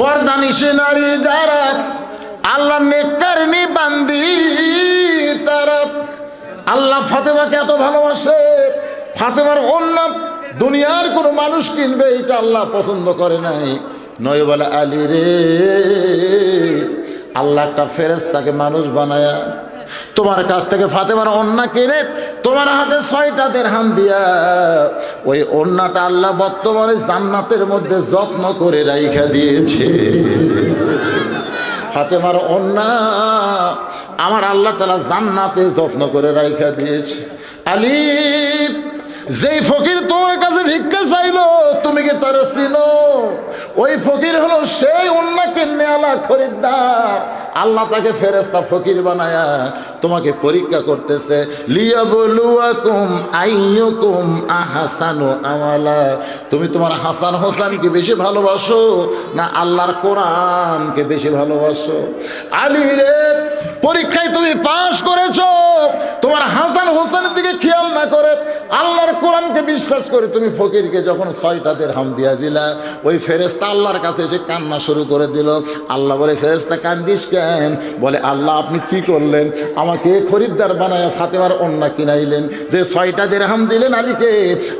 পর্দা নিশে নারী যারা আল্লাহ নেককারিনী বান্দি, তারা আল্লাহ ফাতেমাকে এত ভালোবাসে। ফাতেমার অন্য দুনিয়ার কোনো মানুষ কিনবে, এটা আল্লাহ পছন্দ করে নাই। নয় বলে আলী রে, আল্লাহ একটা ফেরেস তাকে মানুষ বানায়া তোমার কাছ থেকে ফাতেমার অন্যা কিনে তোমার হাতে ছয়টা দেড়হাম দিয়া ওই অন্যটা আল্লাহ বর্তমানে জান্নাতের মধ্যে যত্ন করে রাইখা দিয়েছে। ফাতেমার অন্যা আমার আল্লাহ তালা জান্নাতে যত্ন করে রাইখা দিয়েছে। আলী, যেই ফকির তোমার কাছে ভিক্ষা চাইলো, তুমি কি তারা চিনো? ওই ফকির হলো সেই অন্যকে নেয়ালা খরিদ্দার। আল্লাহ তাকে ফেরেস্তা ফকির বানায়া তোমাকে পরীক্ষা করতেছে। লিয়া বলুয়াকুম আইয়ুকুম আহাসানু আমালা। তুমি তোমার হাসান হোসানকে বেশি ভালোবাসো না আল্লাহর কোরআনকে বেশি ভালোবাসো? আলী রে পরীক্ষায় তুমি পাশ করেছ, তোমার হাসান হোসেনের দিকে খেয়াল না করে আল্লাহর কোরআনকে বিশ্বাস করে তুমি ফকিরকে যখন ছয়টা হাম দিয়া দিলা, ওই ফেরেস্তা আল্লাহর কাছে এসে কান্না শুরু করে দিল। আল্লাহ বলে ফেরেস্তা কান্দিস কেন? বলে, আল্লাহ, আপনি কি করলেন? আমাকে খরিদ্দার বানায় ফাতেমার অন্যা কিনাইলেন। যে ছয়টা হাম দিলেন আলীকে,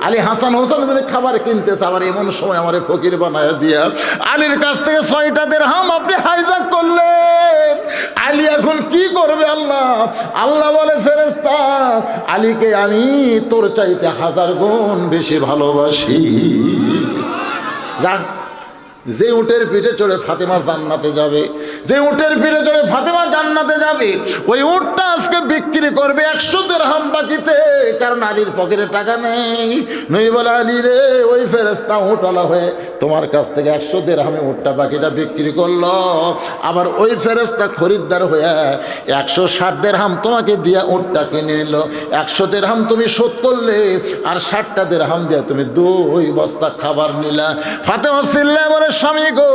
আলী হাসান হোসেন বলে, খাবার কিনতেছে আবার এমন সময় আমার ফকির বানায় দিয়া। আলীর কাছ থেকে ছয়টা হাম আপনি হাইজাক করলেন। আলী এখন কি করবে আল্লাহ? আল্লাহ বলে ফেরেস্তা আলীকে আমি তোর চাইতে হাজার গুণ বেশি ভালোবাসি। যা যে উটের পিঠে চড়ে ফাতেমা জান্নাতে যাবে, যে উটের পিঠে চড়ে ফাতেমা জান্নাতে যাবে, ওই উটটা আজকে বিক্রি করবে একশো দেড়হাম বাকিতে। কারণ আলীর পকেটে টাকা নেই। নই বলে, আলী রে, ওই ফেরেস্তা উটওয়ালা হয়ে তোমার কাছ থেকে একশো দেড়হামে উটটা বাকিটা বিক্রি করল। আবার ওই ফেরেস্তা খরিদ্দার হয়ে একশো ষাট দেড়হাম তোমাকে দিয়া উটটা কিনে নিল। একশো দেড়হাম তুমি শোধ করলে, আর ষাটটা দেড়হাম দিয়ে তুমি দুই বস্তা খাবার নিলা। ফাতেমা সিল্লা বলে স্বামী গো,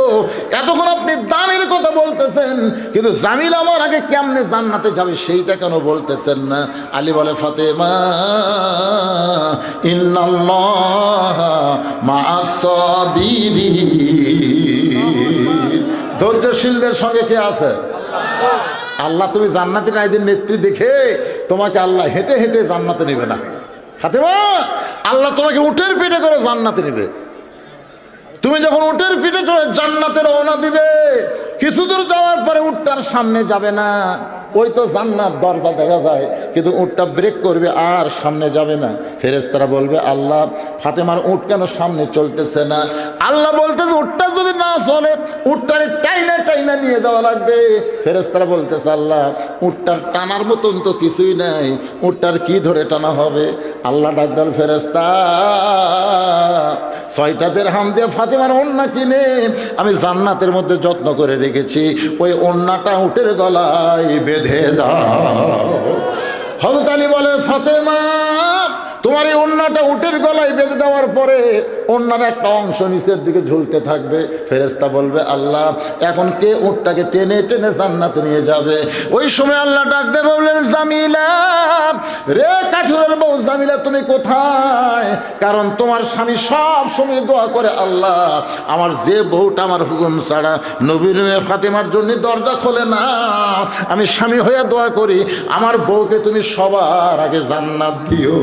এতক্ষণ আপনি দানের কথা বলতেছেন, কিন্তু জামিল আমার আগে কেমনে জান্নাতে যাবে সেইটা কেন বলতেছেন না? আলী বলে, ফাতেমা মাসাবিরি ধৈর্যশীলদের সঙ্গে কে আছে? আল্লাহ, তুমি জান্নাতি নাইদের নেত্রী দেখে তোমাকে আল্লাহ হেঁটে হেঁটে জান্নাতে নেবে না। ফাতেমা, আল্লাহ তোমাকে উঠের পিঠে করে জান্নাতে নেবে। তুমি যখন উটের পিঠে চড়ে জান্নাতে রওনা দিবে কিছু দূর যাওয়ার পরে উটটার সামনে যাবে না। ওই তো জান্নাত দরজা দেখা যায়, কিন্তু উটটা ব্রেক করবে আর সামনে যাবে না। ফেরেস্তারা বলবে, আল্লাহ, ফাতেমার উট কেন সামনে চলতেছে না? আল্লাহ বলতেছে, উটটা যদি না চলে, উটটারে টাইনা টাইনা নিয়ে যাওয়া লাগবে। ফেরেস্তারা বলতেছে, আল্লাহ, উটটার টানার মতন তো কিছুই নাই। উটটার কি ধরে টানা হবে? আল্লাহ ডাকদাল ফেরেস্তা ছয়টা দের হাম দিয়ে ফাতেমার ওন্না কিনে আমি জান্নাতের মধ্যে যত্ন করে রেখেছি। ওই ওন্নাটা উটের গলায় বেঁধে দাও। হজরত আলী বলে, ফাতেমা তোমার এই অন্যটা উটের গলায় বেঁধে দেওয়ার পরে অন্যার একটা অংশ নিচের দিকে ঝুলতে থাকবে। ফেরেস্তা বলবে, আল্লাহ, এখন কে উটটাকে টেনে টেনে জান্নাতে নিয়ে যাবে? ওই সময় আল্লাহ ডাকতে বললেন, জামিলা, রে কাঠুরের বউ, জামিলা, তুমি কোথায়? কারণ তোমার স্বামী সব সময় দোয়া করে, আল্লাহ, আমার যে বউটা আমার হুকুম ছাড়া নবীর ফাতেমার জন্য দরজা খোলে না। আমি স্বামী হয়ে দোয়া করি, আমার বউকে তুমি সবার আগে জান্নাত দিও।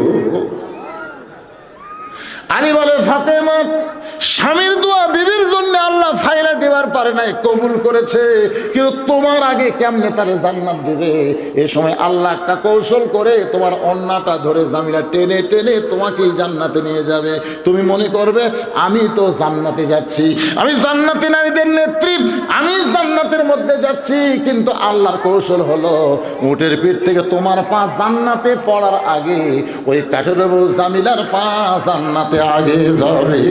আলী বলে, ফাতেমা, স্বামীর দোয়া বিবির জন্য আল্লাহ ফাইলা দেওয়ার পারে নাই, কবুল করেছে। কিন্তু তোমার আগে কেমনে তারে জান্নাত দেবে? এ সময় আল্লাহ একটা কৌশল করে তোমার অন্যটা ধরে জামিলা টেনে টেনে তোমাকেই জান্নাতে নিয়ে যাবে। তুমি মনে করবে, আমি তো জান্নাতে যাচ্ছি। আমি জান্নাতি নারীদের নেত্রী, আমি জান্নাতের মধ্যে যাচ্ছি। কিন্তু আল্লাহর কৌশল হলো, উটের পিঠ থেকে তোমার পা জান্নাতে পড়ার আগে ওই কাঠের জামিলার পা জান্নাতে আগে যাবে।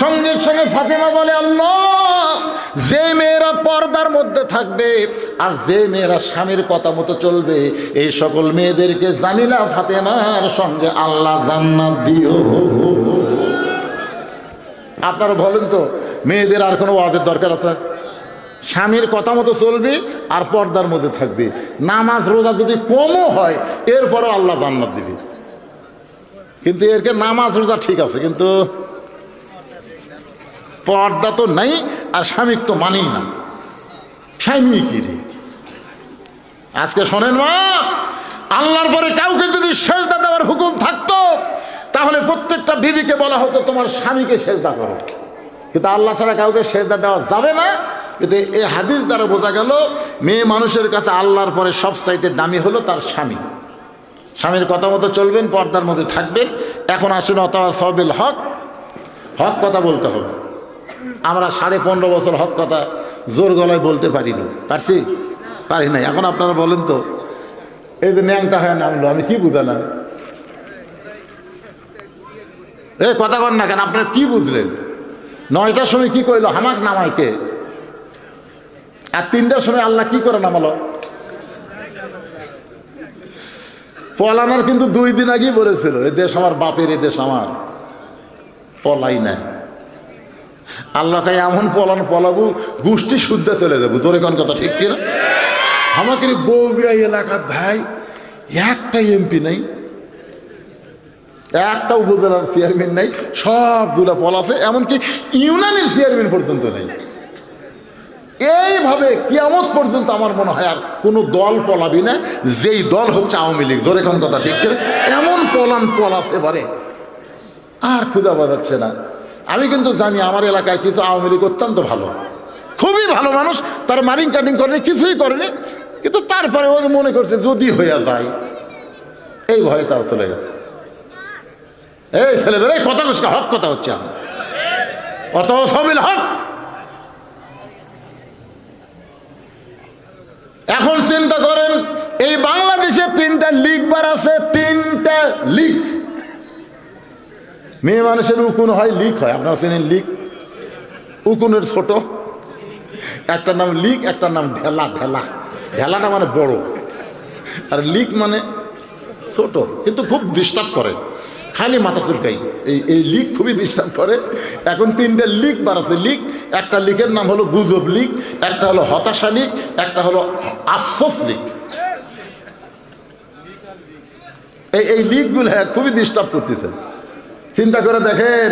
সঙ্গে সঙ্গে ফাতেমা বলে, আল্লাহ, যে মেয়েরা পর্দার মধ্যে থাকবে আর যে মেয়েরা স্বামীর কথা মতো চলবে, এই সকল মেয়েদেরকে জানিলা ফাতেমার সঙ্গে আল্লাহ জান্নাত দিও। আপনারা বলেন তো, মেয়েদের আর কোনো ওয়াজের দরকার আছে? স্বামীর কথা মতো চলবি আর পর্দার মধ্যে থাকবি। নামাজ রোজা যদি কমও হয়, এরপরও আল্লাহ জান্নাত দিবি। কিন্তু এরকে নামাজ রোজা ঠিক আছে, কিন্তু পর্দা তো নাই আর স্বামীর তো মানেই না। স্বামী কি রে? আজকে শোনেন মা, আল্লাহর পরে কাউকে যদি সেজদা দেওয়ার হুকুম থাকতো, তাহলে প্রত্যেকটা বিবিকে বলা হতো, তোমার স্বামীকে সেজদা করো। কিন্তু আল্লাহ ছাড়া কাউকে সেজদা দেওয়া যাবে না। কিন্তু এই হাদিস দ্বারা বোঝা গেল, মেয়ে মানুষের কাছে আল্লাহর পরে সব চাইতে দামি হলো তার স্বামী। স্বামীর কথা মতো চলবেন, পর্দার মধ্যে থাকবেন। এখন আসুন অথবা সবিল হক। হক কথা বলতে হবে। আমরা সাড়ে পনেরো বছর হক কথা জোর গলায় বলতে পারিনি। পারছি? পারি নাই। এখন আপনারা বলেন তো, এই যে ন্যাংটা হয়ে নামলো, আমি কি বুঝালাম? এ, কথা কর না কেন, আপনার কি বুঝলেন? নয়টার সময় কি কইলো? হামাক নামায় কে? আর তিনটার সময় আল্লাহ কি করে নামালো? পলানোর কিন্তু দুই দিন আগেই বলেছিল, এ দেশ আমার, বাপের এ দেশ আমার। পলাই না আল্লাহকে এমন পলান পলাবো, গোষ্ঠী শুদ্ধ চলে যাব। তোর কোন কথা, ঠিক কিনা? আমাকে বৌগড়া এলাকার ভাই, একটা এমপি নাই, একটা উপজেলার চেয়ারম্যান নাই, সবগুলা পল আছে, এমনকি ইউনানির চেয়ারম্যান পর্যন্ত নেই। এইভাবে কিয়ামত পর্যন্ত আমার মনে হয় আর কোনো দল পলাবি না, যেই দল হচ্ছে আওয়ামী লীগ। ধরে কোন কথা ঠিক করে এমন পলান পলাস এবারে। আর ক্ষুদা বাজাচ্ছে না। আমি কিন্তু জানি আমার এলাকায় কিছু আওয়ামী লীগ অত্যন্ত ভালো। খুবই ভালো মানুষ, তার মারিং কাটিং করেনি কিছুই করেনি কিন্তু তারপরে ও মনে করছে যদি হইয়া যায়, এই ভয়ে তার চলে গেছে। এই ছেলেবেলা কথা হক কথা হচ্ছে এখন অত সবিল হক। এখন চিন্তা করেন, এই বাংলাদেশে তিনটা লিগ বার আছে, তিনটা লিগ। মেয়ে মানুষের উকুন হয় লিক হয়। আপনারা চেনেন লিক উকুনের ছোট। একটার নাম লিক একটার নাম ঢেলা ঢেলা। ঢেলাটা মানে বড়। আর লিক মানে ছোট, কিন্তু খুব ডিস্টার্ব করে। খালি মাথা চুলকাই। এই এই লিক খুবই ডিস্টার্ব করে। এখন তিনটে লিক বাড়াচ্ছে লিক একটা লিকের নাম হলো গুজব লিক একটা হলো হতাশা লিক একটা হলো এই এই লিকগুলো হ্যাঁ খুবই ডিস্টার্ব করতেছে। চিন্তা করে দেখেন,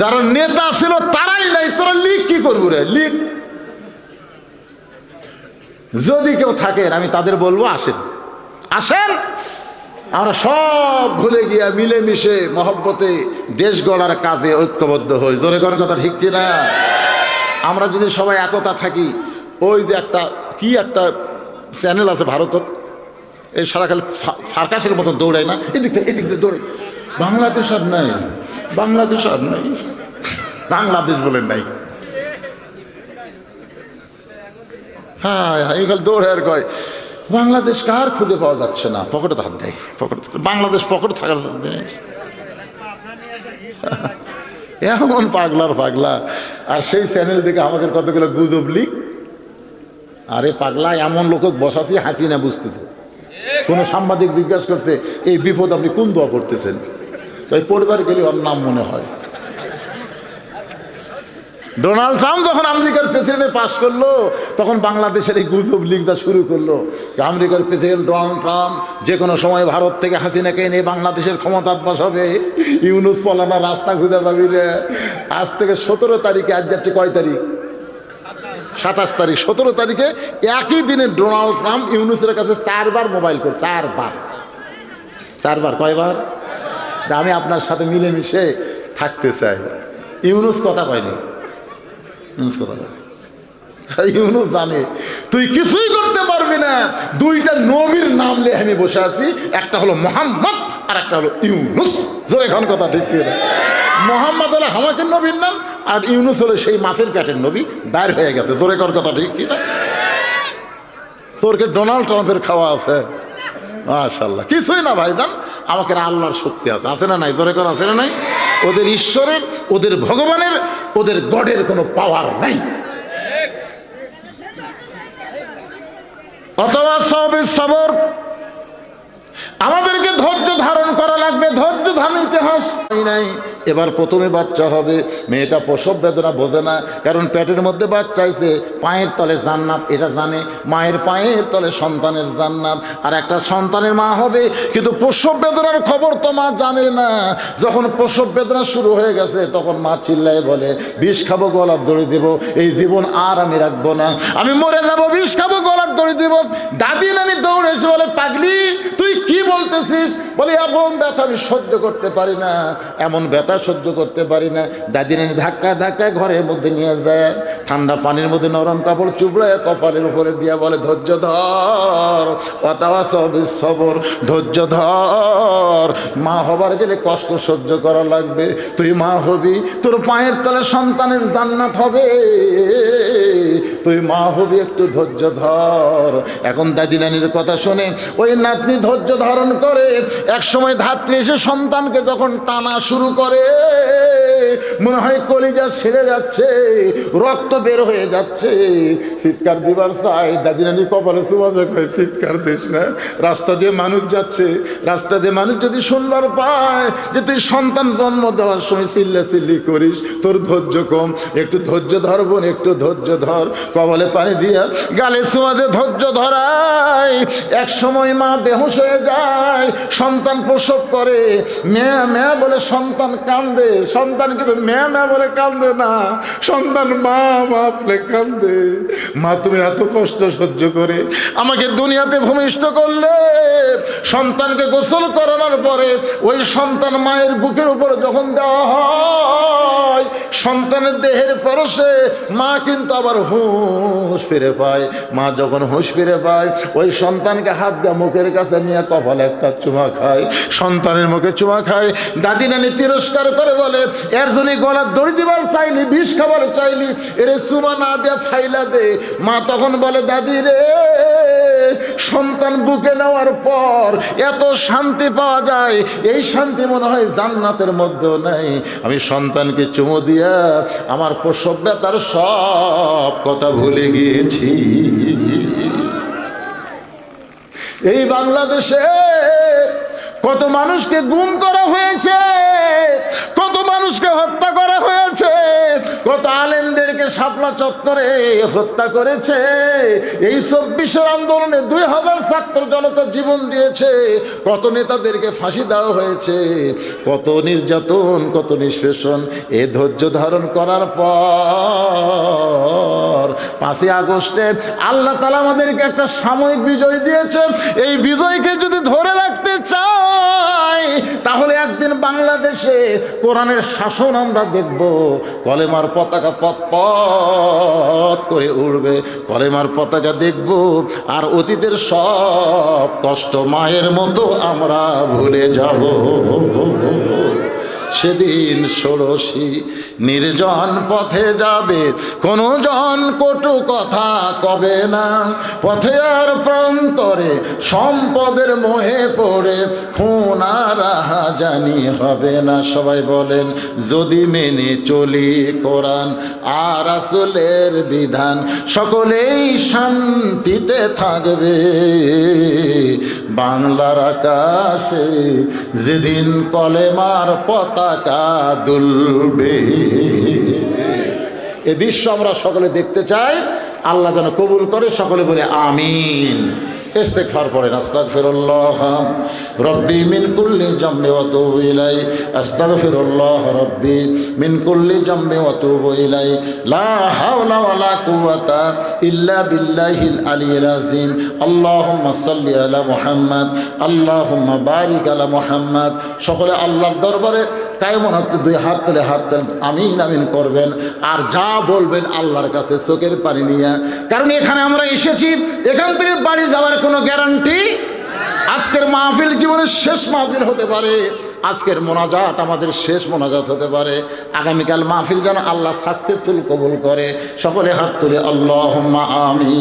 যারা নেতা ছিল তারাই নাই, তোরা লিক কি করব রে? লিক যদি কেউ থাকেন, আমি তাদের বলব, আসেন। আসেন, আমরা সব ভুলে গিয়া মিলেমিশে মহব্বতে দেশ গড়ার কাজে ঐক্যবদ্ধ হই। জোরে করার কথা ঠিক কিনা? আমরা যদি সবাই একতা থাকি, ওই যে একটা কি একটা চ্যানেল আছে ভারতত? এই সারা খালি সার্কাসের মতন দৌড়ায় না? এদিক থেকে এদিক থেকে দৌড়ে বাংলাদেশ আর নাই। বাংলাদেশ আর নাই। বাংলাদেশ বলে নাই। হ্যাঁ এই খালি দৌড়ে আর কয়। বাংলাদেশ কার খুঁজে পাওয়া যাচ্ছে না? পকেটে হাত দেয় পকেটে বাংলাদেশ পকেটে থাকার জিনিস এমন পাগলার পাগলা। আর সেই চ্যানেল থেকে আমাকে কতগুলো গুজব লিক আরে পাগলা, এমন লোক বসাছি, হাসি না বুঝতেছে। কোনো সাংবাদিক জিজ্ঞাসা করছে, এই বিপদ আপনি কোন দোয়া করতেছেন? ওই পরিবার গেলে ওর নাম মনে হয়। ডোনাল্ড ট্রাম্প যখন আমেরিকার প্রেসিডেন্টে পাশ করল, তখন বাংলাদেশের এই গুজব লিগটা শুরু করল। আমেরিকার প্রেসিডেন্ট ডোনাল্ড ট্রাম্প, যে কোনো সময় ভারত থেকে হাসিনাকে এনে বাংলাদেশের ক্ষমতার বসাবে ইউনুস, পলানা রাস্তা খুঁজে পাবি আজ থেকে সতেরো তারিখে, আজ যাচ্ছে কয় তারিখ? সাতাশ তারিখ, সতেরো তারিখে একই দিনে ডোনাল্ড ট্রাম্প ইউনুসের কাছে চারবার মোবাইল করে, চারবার। চারবার, কয়বার? আমি আপনার সাথে মিলেমিশে থাকতে চাই। ইউনুস কথা কয়নি? ইউনুস কথা কয় ইউনুস জানে। তুই কিছুই করতে পারবি না। দুইটা নবীর নাম নিয়ে আমি বসে আছি। একটা হলো মোহাম্মদ আর একটা হলো ইউনুস। জোরে এখন কথা ঠিক মোহাম্মদ হলো হামাকের নবীর নাম আর ইউনুস হলো সেই মাছের প্যাটের নবী, বাইর হয়ে গেছে। জোরে কর কথা ঠিক কিনা? তোরকে ডোনাল্ড ট্রাম্পের খাওয়া আছে। মাশাল্লাহ কিছুই না ভাই ভাইজান আমাকে আল্লাহর শক্তি আছে। আছে না নাই? জোরে কর, আছে না নাই? ওদের ঈশ্বরের, ওদের ভগবানের, ওদের গডের কোনো পাওয়ার নাই। অথবা সবের সবর আমাদেরকে ধৈর্য ধারণ করা লাগবে, ধৈর্য ধারণ ইতিহাস নাই এবার প্রথমে বাচ্চা হবে, মেয়েটা প্রসব বেদনা বোঝে না, কারণ পেটের মধ্যে বাচ্চা আইছে পায়ের তলে জান্নাত, এটা জানে, মায়ের পায়ের তলে সন্তানের জান্নাত, আর একটা সন্তানের মা হবে, কিন্তু প্রসব বেদনার খবর তো মা জানে না। যখন প্রসব বেদনা শুরু হয়ে গেছে, তখন মা চিল্লায় বলে, বিষ খাব গলার দড়ি দেব, এই জীবন আর আমি রাখব না। আমি মরে যাব, বিষ খাব গলার দড়ি দেব। দাদি নানি দৌড়েছে বলে, পাগলি, তুই কি বলতেছিস? বলে এমন ব্যথা আমি সহ্য করতে পারি না। এমন ব্যথা সহ্য করতে পারি না। দাদি নানি ধাক্কা ধাক্কা ঘরের মধ্যে নিয়ে যায়। ঠান্ডা পানির মধ্যে নরম কাপড় চুবড়ায় কপালের উপরে দিয়া বলে, ধৈর্য ধর সবর, ধৈর্য ধর। মা হবার গেলে কষ্ট সহ্য করা লাগবে। তুই মা হবি, তোর পায়ের তলে সন্তানের জান্নাত হবে। তুই মা হবি একটু ধৈর্য ধর। এখন দাদি নানির কথা শুনে ওই নাতনি ধৈর্য ধারণ করে। এক সময় ধাত্রী এসে সন্তানকে যখন টানা শুরু করে, মনে হয় কলিজা ছেড়ে যাচ্ছে, রক্ত বের হয়ে যাচ্ছে। চিৎকার দিবার চাই। দাদি নানি কপালে সুবাবে কয় চিৎকার দিস না। রাস্তা দিয়ে মানুষ যাচ্ছে। রাস্তা দিয়ে মানুষ যদি শুনবার পায় যে তুই সন্তান জন্ম দেওয়ার সময় চিল্লা চিল্লি করিস, তোর ধৈর্য কম। একটু ধৈর্য ধর বোন, একটু ধৈর্য ধর। কপালে পানি দিয়া গালে সোয়াদে ধৈর্য ধরায়। এক সময় মা বেহুশ হয়ে যায়। সন্তান প্রসব করে, মেয়া মেয়া বলে সন্তান কান্দে, সন্তান কিন্তু মেয়া মেয়া বলে কান্দে না, সন্তান মা মা বলে কান্দে। মা, তুমি এত কষ্ট সহ্য করে আমাকে দুনিয়াতে ভূমিষ্ঠ করলে, সন্তানকে গোসল করানোর পরে ওই সন্তান মায়ের বুকের উপর যখন দেওয়া হয়, সন্তানের দেহের পরশে মা কিন্তু আবার হুঁশ ফিরে পায়। মা যখন হুঁশ ফিরে পায়, ওই সন্তানকে হাত দিয়ে মুখের কাছে নিয়ে কপালে একটা চুমা খায়। সন্তানের মুখে চুমা খায়। দাদি নানি তিরস্কার করে বলে, এর জন্য গলার দড়ি দিবার চাইলি, বিষ খাবার চাইলি, এরে চুমা না দিয়ে ফাইলা দে। মা তখন বলে, দাদি রে, সন্তান বুকে নেওয়ার পর এত শান্তি পাওয়া যায়। এই শান্তি মনে হয় জান্নাতের মধ্যেও নাই। আমি সন্তানকে চুমো দিয়া আমার প্রসব, ব্যথার সব কথা ভুলে গিয়েছি। এই বাংলাদেশে কত মানুষকে গুম করা হয়েছে, কত মানুষকে হত্যা করা হয়েছে, কত আলেমদেরকে শাপলা চত্বরে হত্যা করেছে। এই চব্বিশের আন্দোলনে দুই হাজার ছাত্র জনতা জীবন দিয়েছে, কত নেতাদেরকে ফাঁসি দেওয়া হয়েছে, কত নির্যাতন, কত নিষ্পেষণ, এ ধৈর্য ধারণ করার পর পাঁচই আগস্টে আল্লাহ তালা আমাদেরকে একটা সাময়িক বিজয় দিয়েছে। এই বিজয়কে যদি ধরে রাখতে চাই, তাহলে একদিন বাংলাদেশে কোরআনের শাসন আমরা দেখব। কলেমার পতাকা পথ পথ করে উড়বে। কলেমার পতাকা দেখব আর অতীতের সব কষ্ট মায়ের মতো আমরা ভুলে যাব। সেদিন ষোড়শী নির্জন পথে যাবে কোনো জন কটু কথা কবে না। পথে আর প্রান্তরে সম্পদের মোহে পড়ে, খুন আর জানি হবে না। সবাই বলেন, যদি মেনে চলি কোরআন আর আসলের বিধান, সকলেই শান্তিতে থাকবে। বাংলার আকাশে যেদিন কলেমার পতাকা দুলবে। এ দৃশ্য আমরা সকলে দেখতে চাই। আল্লাহ যেন কবুল করে, সকলে বলে আমিন। ইস্তেগফার পড়েন, আস্তাগফিরুল্লাহ। রব্বি মিন কুল্লি জামবি ওয়া তুবু ইলাই, আস্তাগফিরুল্লাহ রব্বি মিন কুল্লি জামবি ওয়া তুবু ইলাই। লা হাওলা ওয়া লা কুওয়াতা ইল্লা বিল্লাহিল আলিয়্যিল আযীম। আল্লাহুম্মা সাল্লি আলা মুহাম্মদ, আল্লাহুম্মা বারিক আলা মুহাম্মদ। সকলে আল্লাহর দরবারে কায়মন হচ্ছে দুই হাত তুলে হাত তুলে আমিন আমিন করবেন। আর যা বলবেন আল্লাহর কাছে চোখের পানি নিয়ে। কারণ এখানে আমরা এসেছি, এখান থেকে বাড়ি যাওয়ার কোনো গ্যারান্টি? আজকের মাহফিল জীবনের শেষ মাহফিল হতে পারে। আজকের মোনাজাত আমাদের শেষ মোনাজাত হতে পারে। আগামীকাল মাহফিল যেন আল্লাহ সাকসেসফুল কবুল করে। সকলে হাত তুলে আল্লাহ আমি